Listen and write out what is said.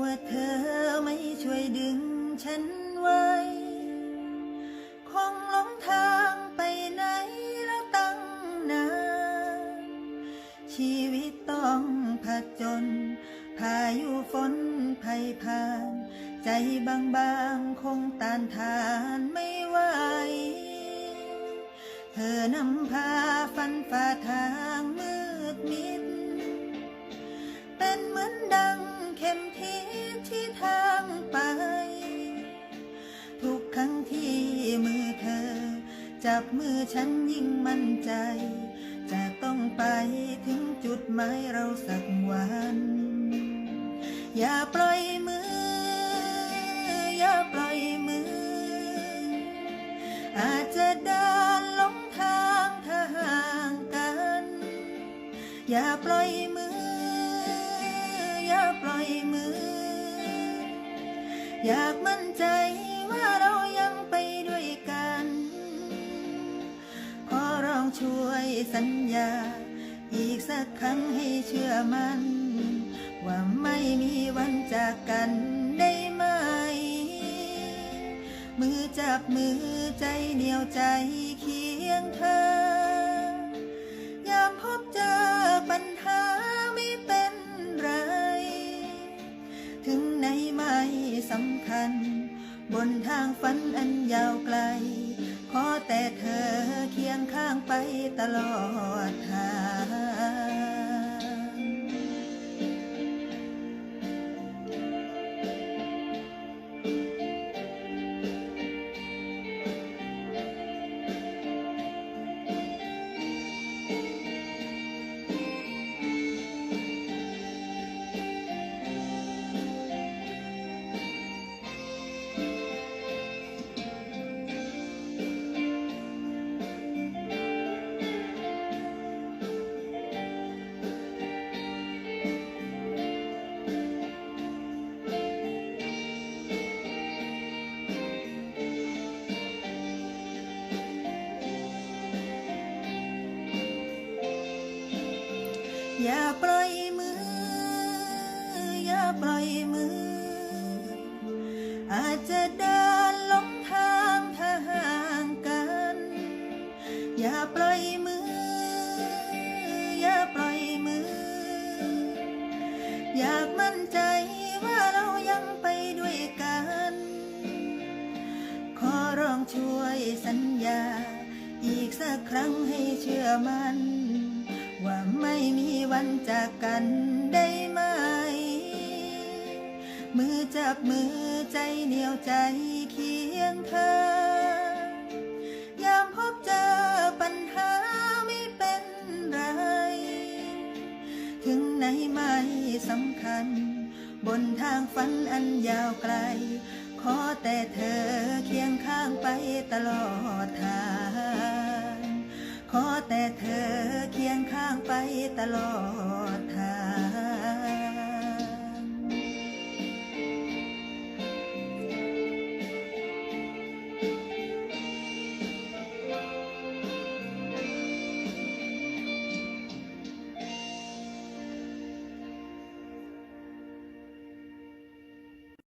ว่าเธอไม่ช่วยดึงฉันไว้ คงหลงทางไปไหนแล้วตั้งนาน ชีวิตต้องผจญพายุฝนภัยผ่าน ใจบางๆคงต้านทานไม่ไหว เธอนำพา จับมือฉันยิ่งมั่นใจ จะต้องไปถึงจุดหมายเราสักวัน อย่าปล่อยมือ อย่าปล่อยมือ อาจจะเดินหลงทางถ้าห่างกัน อย่าปล่อยมือ อย่าปล่อยมือ อยากมั่นใจว่าเรายังไปด้วยกัน ช่วยสัญญา อีกสักครั้งให้เชื่อมัน ว่าไม่มีวันจากกันได้ไหม มือจับมือใจเหนียวใจเคียงเธอ ยามพบเจอปัญหาไม่เป็นไร ถึงไหนไม่สำคัญ บนทางฝันอันยาวไกล แต่เธอเคียงข้างไปตลอดทาง อย่าปล่อยมือ อย่าปล่อยมือ อาจจะเดินหลงทางถ้าห่างกัน อย่าปล่อยมือ อย่าปล่อยมือ อยากมั่นใจว่าเรายังไปด้วยกัน ขอร้องช่วยสัญญา อีกสักครั้งให้เชื่อมัน ว่าไม่มีวันจากกันได้ไหม มือจับมือใจเหนียวใจเคียงเธอยามพบเจอปัญหาไม่เป็นไร ถึงไหนไม่สำคัญ บนทางฝันอันยาวไกล ขอแต่เธอเคียงข้างไปตลอดทาง ขอแต่เธอเคียงข้างไปตลอดทาง